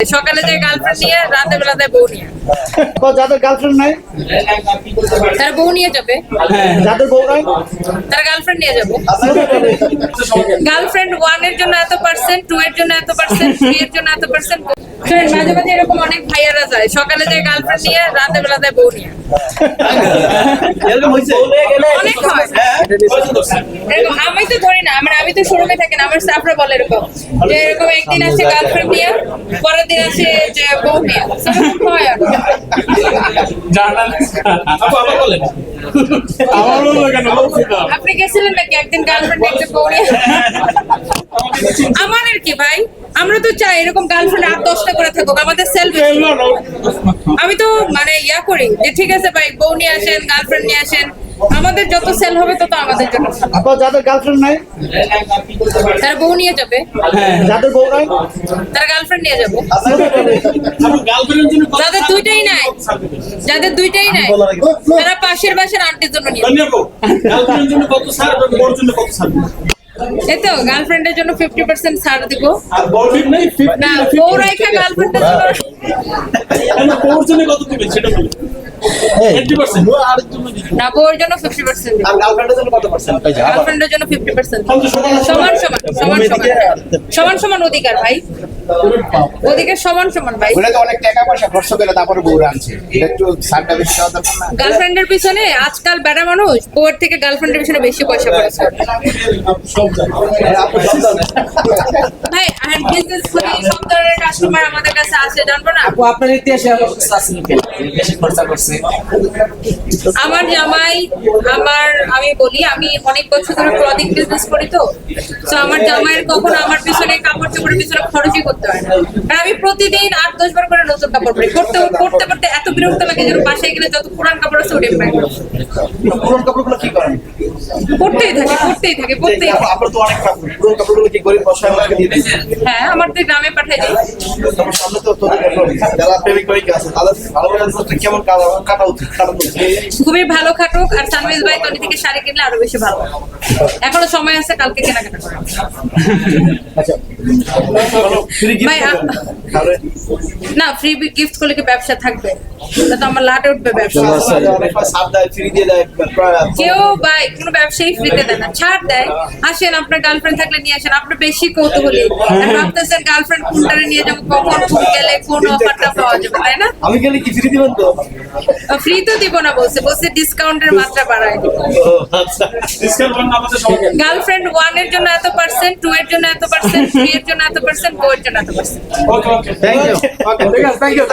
সকালে যায় গার্লফ্রেন্ড নিয়ে রাতে বেলা দেয় বউ নিয়ে। যাদের গার্লফ্রেন্ড নাই তারা বউ নিয়ে যাবে। যাদের বউ নাই তারা গার্লফ্রেন্ড নিয়ে যাবে। গার্লফ্রেন্ড ওয়ানের জন্য এত পার্সেন্ট টু এর জন্য এত পার্সেন্ট থ্রি এর জন্য এত পার্সেন্ট মাঝে মাঝে এরকম অনেক ভাইয়ারা যায় সকালে যায় গার্লফ্রেন্ড নিয়ে রাতে বেলা দেয় বউ নিয়ে। অনেক হয়। এরকম আমি তো ধরি না আমার আমি তো শোরুমে থাকি না আমার স্টাফরা বলে এরকম যে এরকম একদিন আছে গার্লফ্রেন্ড নিয়ে পরের দিন আছে যে বউ নিয়ে। হয় আপনি গেছিলেন নাকি একদিন গার্লফ্রেন্ড একদিন বউ নিয়ে? আমাদের কি ভাই? আমরা তো চাই এরকম গার্লফ্রেন্ড আট দশটা করে থাকুক আমাদের সেলফ আমি তো মানে ইয়া করি যে ঠিক আছে ভাই বউ নিয়ে আসেন গার্লফ্রেন্ড নিয়ে আসেন আমাদের যত সেল হবে তত আমাদের জন্য। ভালো। আপা যাদের গার্লফ্রেন্ড নাই? তারা বউ নিয়ে যাবে। যাদের বউ নাই? তারা গার্লফ্রেন্ড নিয়ে যাবে। যাদের দুইটাই নাই। যাদের দুইটাই নাই। তারা পাশের বাসার আন্টির জন্য নিয়ে যাবে। এই তো গার্লফ্রেন্ডের জন্য ফিফটি পার্সেন্ট ছাড় দিব। না বউ রাইখা গার্লফ্রেন্ডের জন্য জন্য পার্সেন্ট গার্লফ্রেন্ডের জন্য ফিফটি পার্সেন্ট সমান সমান সমান সমান। সমান সমান অধিকার ভাই। অধিকার সমান সমান ভাই। ওরা তো অনেক টাকা পয়সা খরচ করে তারপরে বউ আনছে। এটা একটু সারটা বেশি দেওয়া দরকার না। গার্লফ্রেন্ডের পিছনে আজকাল বেড়া মানুষ বউয়ের থেকে গার্লফ্রেন্ডের পিছনে বেশি পয়সা খরচ করে। ভাই আর বিজনেস করি কাস্টমার আমাদের কাছে আসে জানব না? আপু আপনার ইতিহাসে আমার কাছে আসেনি কেন বেশি খরচা করছে। আমার জামাই আমার আমি বলি আমি অনেক বছর ধরে ক্লদিং বিজনেস করি তো। তো আমার জামাইয়ের কখনো আমার পিছনে কাপড় চোপড়ের পিছনে খরচই করতে হয় না। কারণ আমি প্রতিদিন আট দশ বার করে নতুন কাপড় পরি। করতে করতে করতে এত বিরক্ত লাগে যেন বাসায় গেলে যত পুরান কাপড় আছে ওটাই পাই পুরোনো কাপড়গুলো কি করেন? পড়তেই থাকে পড়তেই থাকে পড়তেই থাকে আপনার তো অনেক কাপড়। পুরোনো কাপড়গুলো কি গরিব বসায় আমাকে দিয়ে দিয়েছে হ্যাঁ আমার তো গ্রামে পাঠাই দিই। কেমন কাটা উচিত খুবই ভালো খাটুক, আর সানমিজ ভাই তনি থেকে শাড়ি কিনলে আরও বেশি ভালো। এখনও সময় আছে, কালকে কেনাকাটা আচ্ছা না ফ্রি গিফট করলে কি ব্যবসা থাকবে? তা তো আমার লাটে উঠবে ব্যবসা। দেয় প্রায়- কেউ বা কোনো ব্যবসায়ী ফ্রিতে দেয় না। ছাড় দেয়। আসেন আপনার গার্লফ্রেন্ড থাকলে নিয়ে আসেন। আপনার বেশি কৌতূহলী। ভাবতেছেন গার্লফ্রেন্ড কোনটারে নিয়ে যাব কখন কোন গেলে কোন অফারটা পাওয়া যাবে তাই না? আমি গেলে কি ফ্রি দিবেন তো? ফ্রি তো দিব না বলছে বলছে ডিসকাউন্টের মাত্রা বাড়ায় দিব। আচ্ছা। গার্লফ্রেন্ড ওয়ানের জন্য এত পার্সেন্ট টু এর জন্য এত পার্সেন্ট থ্রি এর জন্য এত পার্সেন্ট ফোর এর জন্য এত পার্সেন্ট থ্যাংক ইউ ঠিক আছে থ্যাংক ইউ